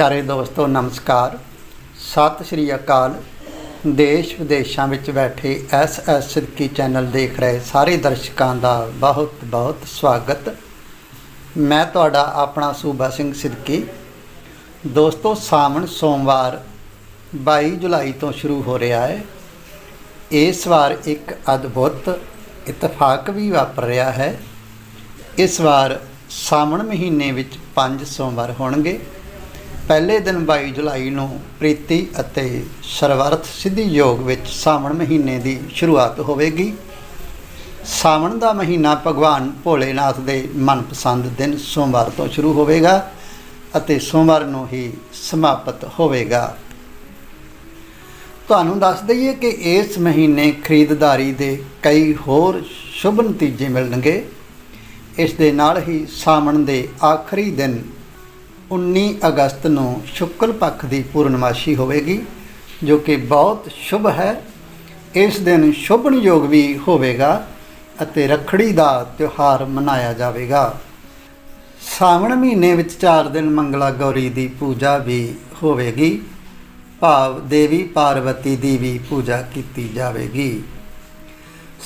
ਪਿਆਰੇ ਦੋਸਤੋ, ਨਮਸਕਾਰ। ਸਤਿ ਸ਼੍ਰੀ ਅਕਾਲ। ਦੇਸ਼ ਵਿਦੇਸ਼ਾਂ ਵਿੱਚ ਬੈਠੇ ਐਸ ਐਸ ਸਿੱਧਕੀ ਚੈਨਲ ਦੇਖ ਰਹੇ ਸਾਰੇ ਦਰਸ਼ਕਾਂ ਦਾ ਬਹੁਤ ਬਹੁਤ ਸਵਾਗਤ। ਮੈਂ ਤੁਹਾਡਾ ਆਪਣਾ ਸੂਬਾ ਸਿੰਘ ਸਿੱਧਕੀ। ਦੋਸਤੋ, ਸਾਵਣ ਸੋਮਵਾਰ 22 ਜੁਲਾਈ ਤੋਂ ਸ਼ੁਰੂ ਹੋ ਰਿਹਾ ਹੈ। ਇਸ ਵਾਰ ਇੱਕ ਅਦਭੁਤ ਇਤਫਾਕ ਵੀ ਵਾਪਰ ਰਿਹਾ ਹੈ। ਇਸ ਵਾਰ ਸਾਵਣ ਮਹੀਨੇ ਵਿੱਚ ਪੰਜ ਸੋਮਵਾਰ ਹੋਣਗੇ। ਪਹਿਲੇ ਦਿਨ 22 ਜੁਲਾਈ ਨੂੰ ਪ੍ਰੀਤੀ ਅਤੇ ਸਰਵਰਥ ਸਿੱਧੀ ਯੋਗ ਵਿੱਚ ਸਾਵਣ ਮਹੀਨੇ ਦੀ ਸ਼ੁਰੂਆਤ ਹੋਵੇਗੀ। ਸਾਵਣ ਦਾ ਮਹੀਨਾ ਭਗਵਾਨ ਭੋਲੇਨਾਥ ਦੇ ਮਨਪਸੰਦ ਦਿਨ ਸੋਮਵਾਰ ਤੋਂ ਸ਼ੁਰੂ ਹੋਵੇਗਾ ਅਤੇ ਸੋਮਵਾਰ ਨੂੰ ਹੀ ਸਮਾਪਤ ਹੋਵੇਗਾ। ਤੁਹਾਨੂੰ ਦੱਸ ਦਈਏ ਕਿ ਇਸ ਮਹੀਨੇ ਖਰੀਦਦਾਰੀ ਦੇ ਕਈ ਹੋਰ ਸ਼ੁਭ ਨਤੀਜੇ ਮਿਲਣਗੇ। ਇਸ ਦੇ ਨਾਲ ਹੀ ਸਾਵਣ ਦੇ ਆਖਰੀ ਦਿਨ 19 ਅਗਸਤ ਨੂੰ ਸ਼ੁਕਲ ਪੱਖ ਦੀ ਪੂਰਨਮਾਸ਼ੀ ਹੋਵੇਗੀ, ਜੋ ਕਿ ਬਹੁਤ ਸ਼ੁਭ ਹੈ। ਇਸ ਦਿਨ ਸ਼ੁਭਨ ਯੋਗ ਵੀ ਹੋਵੇਗਾ ਅਤੇ ਰੱਖੜੀ ਦਾ ਤਿਉਹਾਰ ਮਨਾਇਆ ਜਾਵੇਗਾ। ਸਾਵਣ ਮਹੀਨੇ ਵਿੱਚ 4 ਦਿਨ ਮੰਗਲਾ ਗੌਰੀ ਦੀ ਪੂਜਾ ਵੀ ਹੋਵੇਗੀ। ਭਾਵ ਦੇਵੀ ਪਾਰਵਤੀ ਦੀ ਵੀ ਪੂਜਾ ਕੀਤੀ ਜਾਵੇਗੀ।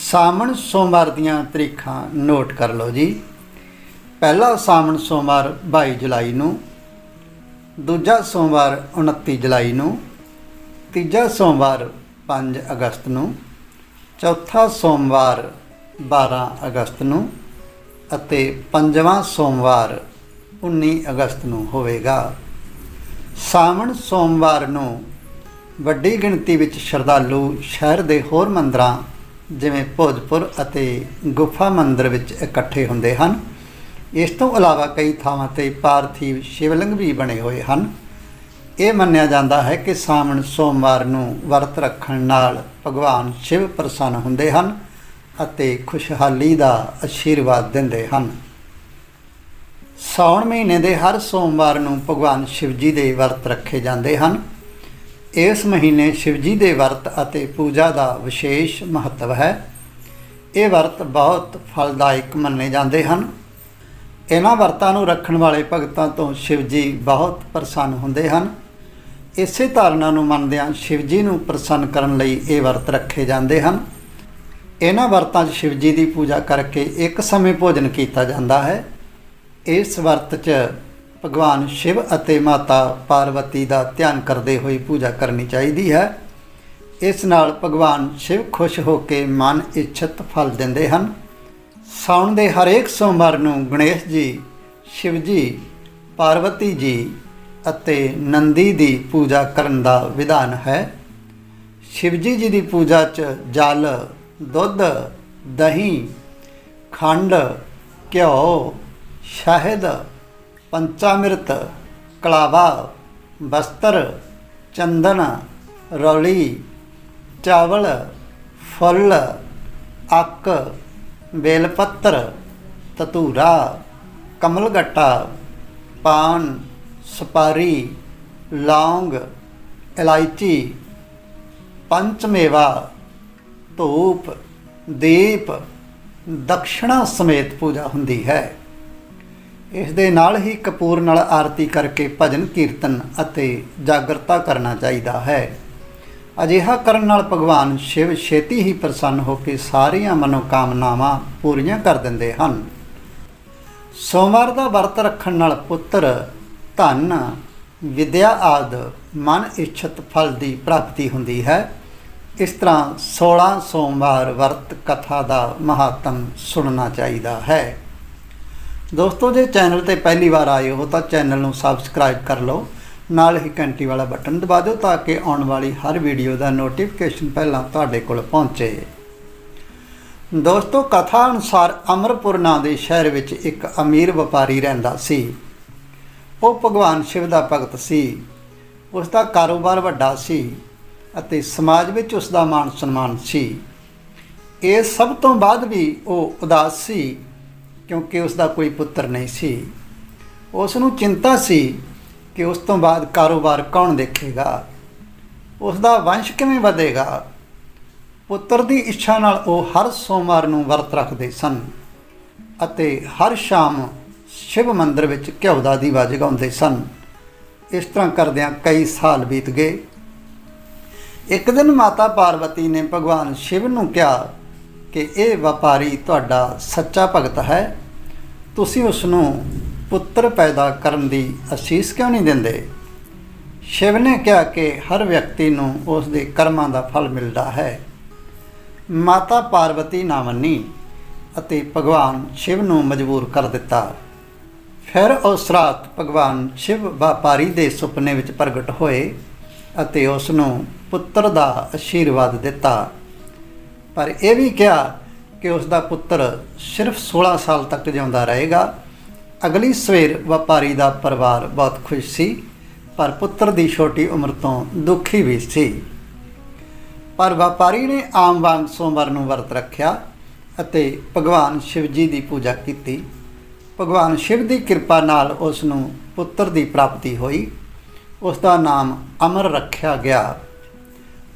ਸਾਵਣ ਸੋਮਵਾਰ ਦੀਆਂ ਤਰੀਖਾਂ ਨੋਟ ਕਰ ਲਓ ਜੀ। ਪਹਿਲਾ ਸਾਵਣ ਸੋਮਵਾਰ 22 ਜੁਲਾਈ ਨੂੰ ਦੂਜਾ ਸੋਮਵਾਰ 29 ਜੁਲਾਈ ਨੂੰ, ਤੀਜਾ ਸੋਮਵਾਰ 5 ਅਗਸਤ ਨੂੰ, ਚੌਥਾ ਸੋਮਵਾਰ 12 ਅਗਸਤ ਨੂੰ ਅਤੇ ਪੰਜਵਾਂ ਸੋਮਵਾਰ 19 ਅਗਸਤ ਨੂੰ ਹੋਵੇਗਾ। ਸਾਵਣ ਸੋਮਵਾਰ ਨੂੰ ਵੱਡੀ ਗਿਣਤੀ ਵਿੱਚ ਸ਼ਰਧਾਲੂ ਸ਼ਹਿਰ ਦੇ ਹੋਰ ਮੰਦਰਾਂ, ਜਿਵੇਂ ਭੋਜਪੁਰ ਅਤੇ ਗੁਫਾ ਮੰਦਰ ਵਿੱਚ ਇਕੱਠੇ ਹੁੰਦੇ ਹਨ। ਇਸ ਤੋਂ ਇਲਾਵਾ ਕਈ ਥਾਵਾਂ ਤੇ ਪਾਰਥੀਵ ਸ਼ਿਵਲਿੰਗ ਵੀ ਬਣੇ ਹੋਏ ਹਨ। ਇਹ ਮੰਨਿਆ ਜਾਂਦਾ ਹੈ ਕਿ ਸਾਵਣ ਸੋਮਵਾਰ ਨੂੰ ਵਰਤ ਰੱਖਣ ਨਾਲ ਭਗਵਾਨ ਸ਼ਿਵ ਪ੍ਰਸੰਨ ਹੁੰਦੇ ਹਨ ਅਤੇ ਖੁਸ਼ਹਾਲੀ ਦਾ ਅਸ਼ੀਰਵਾਦ ਦਿੰਦੇ ਹਨ। ਸਾਉਣ ਮਹੀਨੇ ਦੇ ਹਰ ਸੋਮਵਾਰ ਨੂੰ ਭਗਵਾਨ ਸ਼ਿਵਜੀ ਦੇ ਵਰਤ ਰੱਖੇ ਜਾਂਦੇ ਹਨ। ਇਸ ਮਹੀਨੇ ਸ਼ਿਵਜੀ ਦੇ ਵਰਤ ਅਤੇ ਪੂਜਾ ਦਾ ਵਿਸ਼ੇਸ਼ ਮਹੱਤਵ ਹੈ। ਇਹ ਵਰਤ ਬਹੁਤ ਫਲਦਾਇਕ ਮੰਨੇ ਜਾਂਦੇ ਹਨ। ਇਹਨਾਂ ਵਰਤਾਂ ਨੂੰ ਰੱਖਣ ਵਾਲੇ ਭਗਤਾਂ ਤੋਂ ਸ਼ਿਵ ਜੀ ਬਹੁਤ ਪ੍ਰਸੰਨ ਹੁੰਦੇ ਹਨ। ਇਸੇ ਧਾਰਨਾ ਨੂੰ ਮੰਨਦਿਆਂ ਸ਼ਿਵ ਜੀ ਨੂੰ ਪ੍ਰਸੰਨ ਕਰਨ ਲਈ ਇਹ ਵਰਤ ਰੱਖੇ ਜਾਂਦੇ ਹਨ। ਇਹਨਾਂ ਵਰਤਾਂ 'ਚ ਸ਼ਿਵ ਜੀ ਦੀ ਪੂਜਾ ਕਰਕੇ ਇੱਕ ਸਮੇਂ ਭੋਜਨ ਕੀਤਾ ਜਾਂਦਾ ਹੈ। ਇਸ ਵਰਤ 'ਚ ਭਗਵਾਨ ਸ਼ਿਵ ਅਤੇ ਮਾਤਾ ਪਾਰਵਤੀ ਦਾ ਧਿਆਨ ਕਰਦੇ ਹੋਏ ਪੂਜਾ ਕਰਨੀ ਚਾਹੀਦੀ ਹੈ। ਇਸ ਨਾਲ ਭਗਵਾਨ ਸ਼ਿਵ ਖੁਸ਼ ਹੋ ਕੇ ਮਨ ਇੱਛਤ ਫਲ ਦਿੰਦੇ ਹਨ। ਸਾਉਣ ਦੇ ਹਰੇਕ ਸੋਮਵਾਰ ਨੂੰ ਗਣੇਸ਼ ਜੀ, ਸ਼ਿਵ ਜੀ, ਪਾਰਵਤੀ ਜੀ ਅਤੇ ਨੰਦੀ ਦੀ ਪੂਜਾ ਕਰਨ ਦਾ ਵਿਧਾਨ ਹੈ। ਸ਼ਿਵਜੀ ਜੀ ਦੀ ਪੂਜਾ 'ਚ ਜਲ, ਦੁੱਧ, ਦਹੀਂ, ਖੰਡ, ਘਿਓ, ਸ਼ਹਿਦ, ਪੰਚਾਮਿਰਤ, ਕਲਾਵਾ, ਬਸਤਰ, ਚੰਦਨ, ਰੌਲੀ, ਚਾਵਲ, ਫੁੱਲ, ਅੱਕ ਬੇਲ ਪੱਤਰ ਤਤੂਰਾ, ਕਮਲਗੱਟਾ, ਪਾਨ, ਸੁਪਾਰੀ, ਲੌਂਗ, ਇਲਾਇਚੀ, ਪੰਚਮੇਵਾ, ਧੂਪ, ਦੀਪ, ਦਕਸ਼ਣਾ ਸਮੇਤ ਪੂਜਾ ਹੁੰਦੀ ਹੈ। ਇਸ ਦੇ ਨਾਲ ਹੀ ਕਪੂਰ ਨਾਲ ਆਰਤੀ ਕਰਕੇ ਭਜਨ ਕੀਰਤਨ ਅਤੇ ਜਾਗਰਤਾ ਕਰਨਾ ਚਾਹੀਦਾ ਹੈ। ਅਜਿਹਾ ਕਰਨ ਨਾਲ ਭਗਵਾਨ ਸ਼ਿਵ ਛੇਤੀ ਹੀ ਪ੍ਰਸੰਨ ਹੋ ਕੇ ਸਾਰੀਆਂ ਮਨੋਕਾਮਨਾਵਾਂ ਪੂਰੀਆਂ ਕਰ ਦਿੰਦੇ ਹਨ। ਸੋਮਵਾਰ ਦਾ ਵਰਤ ਰੱਖਣ ਨਾਲ ਪੁੱਤਰ, ਧਨ, ਵਿਦਿਆ ਆਦ ਮਨ ਇੱਛਤ ਫਲ ਦੀ ਪ੍ਰਾਪਤੀ ਹੁੰਦੀ ਹੈ। ਇਸ ਤਰ੍ਹਾਂ 16 ਸੋਮਵਾਰ ਵਰਤ ਕਥਾ ਦਾ ਮਹਾਤਮ ਸੁਣਨਾ ਚਾਹੀਦਾ ਹੈ। ਦੋਸਤੋ, ਜੇ ਚੈਨਲ ਤੇ ਪਹਿਲੀ ਵਾਰ ਆਏ ਹੋ ਤਾਂ ਚੈਨਲ ਨੂੰ ਸਬਸਕ੍ਰਾਈਬ ਕਰ ਲਓ। ਨਾਲ ਹੀ ਘੰਟੀ ਵਾਲਾ ਬਟਨ ਦਬਾ ਦਿਓ ਤਾਂ ਕਿ ਆਉਣ ਵਾਲੀ ਹਰ ਵੀਡੀਓ ਦਾ ਨੋਟੀਫਿਕੇਸ਼ਨ ਪਹਿਲਾਂ ਤੁਹਾਡੇ ਕੋਲ ਪਹੁੰਚੇ। ਦੋਸਤੋ, ਕਥਾ ਅਨੁਸਾਰ ਅਮਰਪੁਰ ਨਾਂ ਦੇ ਸ਼ਹਿਰ ਵਿੱਚ ਇੱਕ ਅਮੀਰ ਵਪਾਰੀ ਰਹਿੰਦਾ ਸੀ। ਉਹ ਭਗਵਾਨ ਸ਼ਿਵ ਦਾ ਭਗਤ ਸੀ। ਉਸ ਦਾ ਕਾਰੋਬਾਰ ਵੱਡਾ ਸੀ ਅਤੇ ਸਮਾਜ ਵਿੱਚ ਉਸ ਦਾ ਮਾਣ ਸਨਮਾਨ ਸੀ। ਇਹ ਸਭ ਤੋਂ ਬਾਅਦ ਵੀ ਉਹ ਉਦਾਸ ਸੀ ਕਿਉਂਕਿ ਉਸ ਦਾ ਕੋਈ ਪੁੱਤਰ ਨਹੀਂ ਸੀ। ਉਸ ਨੂੰ ਚਿੰਤਾ ਸੀ ਕਿ ਉਸ ਤੋਂ ਬਾਅਦ ਕਾਰੋਬਾਰ ਕੌਣ ਦੇਖੇਗਾ? ਉਸ ਦਾ ਵੰਸ਼ ਕਿਵੇਂ ਵਧੇਗਾ? ਪੁੱਤਰ ਦੀ ਇੱਛਾ ਨਾਲ ਉਹ ਹਰ ਸੋਮਵਾਰ ਨੂੰ ਵਰਤ ਰੱਖਦੇ ਸਨ ਅਤੇ ਹਰ ਸ਼ਾਮ ਸ਼ਿਵ ਮੰਦਰ ਵਿੱਚ ਘਿਓ ਦਾ ਦੀਵਾ ਜਗਾਉਂਦੇ ਸਨ। ਇਸ ਤਰ੍ਹਾਂ ਕਰਦਿਆਂ ਕਈ ਸਾਲ ਬੀਤ ਗਏ। ਇੱਕ ਦਿਨ ਮਾਤਾ ਪਾਰਵਤੀ ਨੇ ਭਗਵਾਨ ਸ਼ਿਵ ਨੂੰ ਕਿਹਾ ਕਿ, ਇਹ ਵਪਾਰੀ ਤੁਹਾਡਾ ਸੱਚਾ ਭਗਤ ਹੈ। ਤੁਸੀਂ ਉਸ ਨੂੰ ਪੁੱਤਰ ਪੈਦਾ ਕਰਨ ਦੀ ਅਸੀਸ ਕਿਉਂ ਨਹੀਂ ਦਿੰਦੇ? ਸ਼ਿਵ ਨੇ ਕਿਹਾ ਕਿ ਹਰ ਵਿਅਕਤੀ ਨੂੰ ਉਸ ਦੇ ਕਰਮਾਂ ਦਾ ਫਲ ਮਿਲਦਾ ਹੈ। ਮਾਤਾ ਪਾਰਵਤੀ ਨਾ ਮੰਨੀ ਅਤੇ ਭਗਵਾਨ ਸ਼ਿਵ ਨੂੰ ਮਜਬੂਰ ਕਰ ਦਿੱਤਾ। ਫਿਰ ਉਸ ਰਾਤ ਭਗਵਾਨ ਸ਼ਿਵ ਵਪਾਰੀ ਦੇ ਸੁਪਨੇ ਵਿੱਚ ਪ੍ਰਗਟ ਹੋਏ ਅਤੇ ਉਸ ਨੂੰ ਪੁੱਤਰ ਦਾ ਅਸ਼ੀਰਵਾਦ ਦਿੱਤਾ। ਪਰ ਇਹ ਵੀ ਕਿਹਾ ਕਿ ਉਸ ਦਾ ਪੁੱਤਰ ਸਿਰਫ 16 ਸਾਲ ਤੱਕ ਜਿਉਂਦਾ ਰਹੇਗਾ ਅਗਲੀ ਸਵੇਰ ਵਪਾਰੀ ਦਾ ਪਰਿਵਾਰ ਬਹੁਤ ਖੁਸ਼ ਸੀ, ਪਰ ਪੁੱਤਰ ਦੀ ਛੋਟੀ ਉਮਰ ਤੋਂ ਦੁਖੀ ਵੀ ਸੀ। ਪਰ ਵਪਾਰੀ ਨੇ ਆਮ ਵਾਂਗ ਸੋਮਵਾਰ ਨੂੰ ਵਰਤ ਰੱਖਿਆ ਅਤੇ ਭਗਵਾਨ ਸ਼ਿਵ ਜੀ ਦੀ ਪੂਜਾ ਕੀਤੀ। ਭਗਵਾਨ ਸ਼ਿਵ ਦੀ ਕਿਰਪਾ ਨਾਲ ਉਸ ਨੂੰ ਪੁੱਤਰ ਦੀ ਪ੍ਰਾਪਤੀ ਹੋਈ। ਉਸ ਦਾ ਨਾਮ ਅਮਰ ਰੱਖਿਆ ਗਿਆ।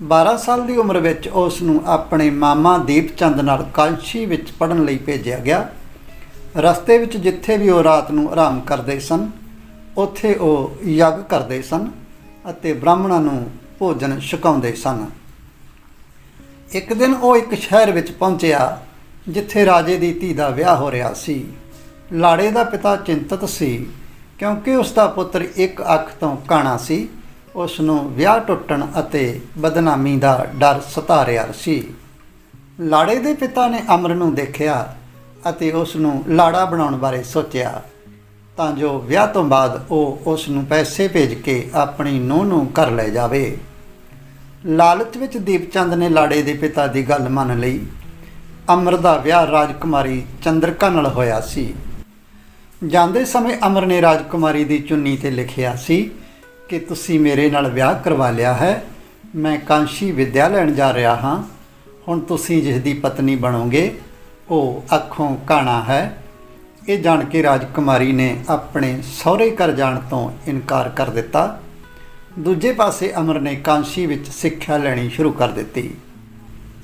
12 ਸਾਲ ਦੀ ਉਮਰ ਵਿੱਚ ਉਸ ਨੂੰ ਆਪਣੇ ਮਾਮਾ ਦੀਪ ਚੰਦ ਨਾਲ ਕਾਂਸ਼ੀ ਵਿੱਚ ਪੜਨ ਲਈ ਭੇਜਿਆ ਗਿਆ। ਰਸਤੇ ਵਿੱਚ ਜਿੱਥੇ ਵੀ ਉਹ ਰਾਤ ਨੂੰ ਆਰਾਮ ਕਰਦੇ ਸਨ, ਉੱਥੇ ਉਹ ਯੱਗ ਕਰਦੇ ਸਨ ਅਤੇ ਬ੍ਰਾਹਮਣਾਂ ਨੂੰ ਭੋਜਨ ਛਕਾਉਂਦੇ ਸਨ। ਇੱਕ ਦਿਨ ਉਹ ਇੱਕ ਸ਼ਹਿਰ ਵਿੱਚ ਪਹੁੰਚਿਆ, ਜਿੱਥੇ ਰਾਜੇ ਦੀ ਧੀ ਦਾ ਵਿਆਹ ਹੋ ਰਿਹਾ ਸੀ। ਲਾੜੇ ਦਾ ਪਿਤਾ ਚਿੰਤਤ ਸੀ, ਕਿਉਂਕਿ ਉਸ ਦਾ ਪੁੱਤਰ ਇੱਕ ਅੱਖ ਤੋਂ ਕਾਣਾ ਸੀ, ਉਸ ਨੂੰ ਵਿਆਹ ਟੁੱਟਣ ਅਤੇ ਬਦਨਾਮੀ ਦਾ ਡਰ ਸਤਾ ਰਿਹਾ ਸੀ। ਲਾੜੇ ਦੇ ਪਿਤਾ ਨੇ ਅਮਰ ਨੂੰ ਦੇਖਿਆ ਅਤੇ ਉਸ ਨੂੰ ਲਾੜਾ ਬਣਾਉਣ ਬਾਰੇ ਸੋਚਿਆ, ਤਾਂ ਜੋ ਵਿਆਹ ਤੋਂ ਬਾਅਦ ਉਹ ਉਸ ਨੂੰ ਪੈਸੇ ਭੇਜ ਕੇ ਆਪਣੀ ਨੂੰਹ ਨੂੰ ਘਰ ਲੈ ਜਾਵੇ। ਲਾਲਚ ਵਿੱਚ ਦੀਪਚੰਦ ਨੇ ਲਾੜੇ ਦੇ ਪਿਤਾ ਦੀ ਗੱਲ ਮੰਨ ਲਈ। ਅਮਰ ਦਾ ਵਿਆਹ ਰਾਜਕੁਮਾਰੀ ਚੰਦਰਕਾ ਨਾਲ ਹੋਇਆ ਸੀ। ਜਾਂਦੇ ਸਮੇਂ ਅਮਰ ਨੇ ਰਾਜਕੁਮਾਰੀ ਦੀ ਚੁੰਨੀ ਤੇ ਲਿਖਿਆ ਸੀ ਕਿ, ਤੁਸੀਂ ਮੇਰੇ ਨਾਲ ਵਿਆਹ ਕਰਵਾ ਲਿਆ ਹੈ। ਮੈਂ ਕਾਂਸ਼ੀ ਵਿਦਿਆ ਲੈਣ ਜਾ ਰਿਹਾ ਹਾਂ। ਹੁਣ ਤੁਸੀਂ ਜਿਸ ਦੀ ਪਤਨੀ ਬਣੋਗੇ ਉਹ ਅੱਖੋਂ ਕਾਣਾ ਹੈ। ਇਹ ਜਾਣ ਕੇ ਰਾਜਕੁਮਾਰੀ ਨੇ ਆਪਣੇ ਸਹੁਰੇ ਘਰ ਜਾਣ ਤੋਂ ਇਨਕਾਰ ਕਰ ਦਿੱਤਾ। ਦੂਜੇ ਪਾਸੇ ਅਮਰ ਨੇ ਕਾਂਸ਼ੀ ਵਿੱਚ ਸਿੱਖਿਆ ਲੈਣੀ ਸ਼ੁਰੂ ਕਰ ਦਿੱਤੀ।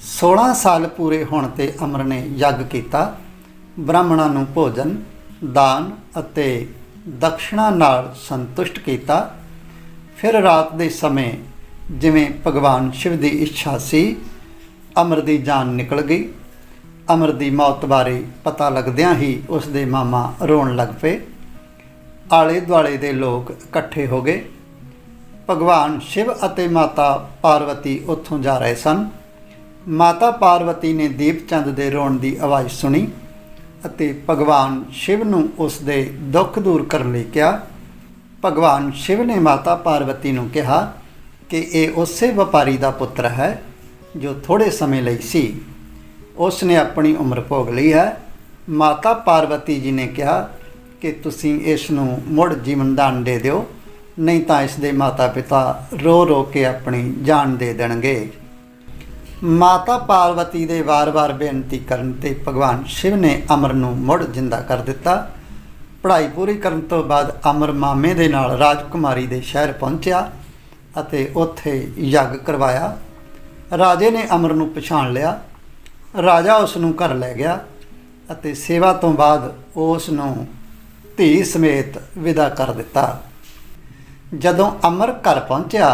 16 ਸਾਲ ਪੂਰੇ ਹੋਣ ਤੇ ਅਮਰ ਨੇ ਯੱਗ ਕੀਤਾ। ਬ੍ਰਾਹਮਣਾਂ ਨੂੰ ਭੋਜਨ, ਦਾਨ ਅਤੇ ਦਕਸ਼ਣਾ ਨਾਲ ਸੰਤੁਸ਼ਟ ਕੀਤਾ। ਫਿਰ ਰਾਤ ਦੇ ਸਮੇਂ ਜਿਵੇਂ ਭਗਵਾਨ ਸ਼ਿਵ ਦੀ ਇੱਛਾ ਸੀ, ਅਮਰ ਦੀ ਜਾਨ ਨਿਕਲ ਗਈ। ਅਮਰ ਦੀ ਮੌਤ ਬਾਰੇ ਪਤਾ ਲੱਗਦਿਆਂ ਹੀ ਉਸ ਦੇ ਮਾਮਾ ਰੋਣ ਲੱਗ ਪਏ। ਆਲੇ ਦੁਆਲੇ ਦੇ ਲੋਕ ਇਕੱਠੇ ਹੋ ਗਏ। ਭਗਵਾਨ ਸ਼ਿਵ ਅਤੇ ਮਾਤਾ ਪਾਰਵਤੀ ਉੱਥੋਂ ਜਾ ਰਹੇ ਸਨ। ਮਾਤਾ ਪਾਰਵਤੀ ਨੇ ਦੀਪਚੰਦ ਦੇ ਰੋਣ ਦੀ ਆਵਾਜ਼ ਸੁਣੀ ਅਤੇ ਭਗਵਾਨ ਸ਼ਿਵ ਨੂੰ ਉਸ ਦੇ ਦੁੱਖ ਦੂਰ ਕਰਨ ਲਈ ਕਿਹਾ। ਭਗਵਾਨ ਸ਼ਿਵ ਨੇ ਮਾਤਾ ਪਾਰਵਤੀ ਨੂੰ ਕਿਹਾ ਕਿ ਇਹ ਉਸੇ ਵਪਾਰੀ ਦਾ ਪੁੱਤਰ ਹੈ ਜੋ ਥੋੜੇ ਸਮੇਂ ਲਈ ਸੀ। ਉਸ ਨੇ ਆਪਣੀ ਉਮਰ ਭੋਗ ਲਈ ਹੈ। ਮਾਤਾ ਪਾਰਵਤੀ ਜੀ ਨੇ ਕਿਹਾ ਕਿ ਤੁਸੀਂ ਇਸ ਨੂੰ ਮੁੜ ਜੀਵਨ ਦਾਨ ਦੇ ਦਿਓ, ਨਹੀਂ ਤਾਂ ਇਸ ਦੇ ਮਾਤਾ ਪਿਤਾ ਰੋ ਰੋ ਕੇ ਆਪਣੀ ਜਾਨ ਦੇ ਦੇਣਗੇ। ਮਾਤਾ ਪਾਰਵਤੀ ਦੇ ਵਾਰ-ਵਾਰ ਬੇਨਤੀ ਕਰਨ ਤੇ ਭਗਵਾਨ ਸ਼ਿਵ ਨੇ ਅਮਰ ਨੂੰ ਮੁੜ ਜਿੰਦਾ ਕਰ ਦਿੱਤਾ। ਪੜ੍ਹਾਈ ਪੂਰੀ ਕਰਨ ਤੋਂ ਬਾਅਦ ਅਮਰ ਮਾਮੇ ਦੇ ਨਾਲ ਰਾਜਕੁਮਾਰੀ ਦੇ ਸ਼ਹਿਰ ਪਹੁੰਚਿਆ ਅਤੇ ਉੱਥੇ ਯੱਗ ਕਰਵਾਇਆ। ਰਾਜੇ ਨੇ ਅਮਰ ਨੂੰ ਪਛਾਣ ਲਿਆ। ਰਾਜਾ ਉਸ ਨੂੰ ਘਰ ਲੈ ਗਿਆ ਅਤੇ ਸੇਵਾ ਤੋਂ ਬਾਅਦ ਉਸ ਨੂੰ ਧੀ ਸਮੇਤ ਵਿਦਾ ਕਰ ਦਿੱਤਾ। ਜਦੋਂ ਅਮਰ ਘਰ ਪਹੁੰਚਿਆ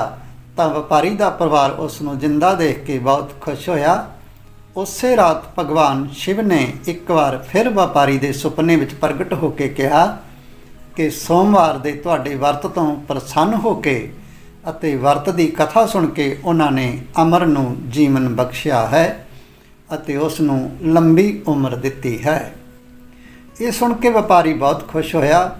ਤਾਂ ਵਪਾਰੀ ਦਾ ਪਰਿਵਾਰ ਉਸ ਨੂੰ ਜਿੰਦਾ ਦੇਖ ਕੇ ਬਹੁਤ ਖੁਸ਼ ਹੋਇਆ। ਉਸੇ ਰਾਤ ਭਗਵਾਨ ਸ਼ਿਵ ਨੇ ਇੱਕ ਵਾਰ ਫਿਰ ਵਪਾਰੀ ਦੇ ਸੁਪਨੇ ਵਿੱਚ ਪ੍ਰਗਟ ਹੋ ਕੇ ਕਿਹਾ ਕਿ ਸੋਮਵਾਰ ਦੇ ਤੁਹਾਡੇ ਵਰਤ ਤੋਂ ਪ੍ਰਸੰਨ ਹੋ ਕੇ ਅਤੇ ਵਰਤ ਦੀ ਕਥਾ ਸੁਣ ਕੇ ਉਹਨਾਂ ਨੇ ਅਮਰ ਨੂੰ ਜੀਵਨ ਬਖਸ਼ਿਆ ਹੈ। ਅਤੇ ਉਸ ਨੂੰ ਲੰਬੀ ਉਮਰ ਦਿੱਤੀ ਹੈ। ਇਹ ਸੁਣ ਕੇ ਵਪਾਰੀ ਬਹੁਤ ਖੁਸ਼ ਹੋਇਆ।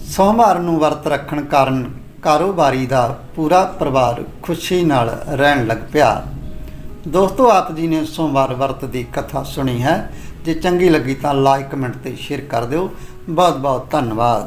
ਸੋਮਵਾਰ ਨੂੰ ਵਰਤ ਰੱਖਣ ਕਾਰਨ ਕਾਰੋਬਾਰੀ ਦਾ ਪੂਰਾ ਪਰਿਵਾਰ ਖੁਸ਼ੀ ਨਾਲ ਰਹਿਣ ਲੱਗ ਪਿਆ। ਦੋਸਤੋ, ਆਪ ਜੀ ਨੇ ਸੋਮਵਾਰ ਵਰਤ ਦੀ ਕਥਾ ਸੁਣੀ ਹੈ। ਜੇ ਚੰਗੀ ਲੱਗੀ ਤਾਂ ਲਾਈਕ, ਕਮੈਂਟ ਤੇ ਸ਼ੇਅਰ ਕਰ ਦਿਓ। ਬਹੁਤ ਬਹੁਤ ਧੰਨਵਾਦ।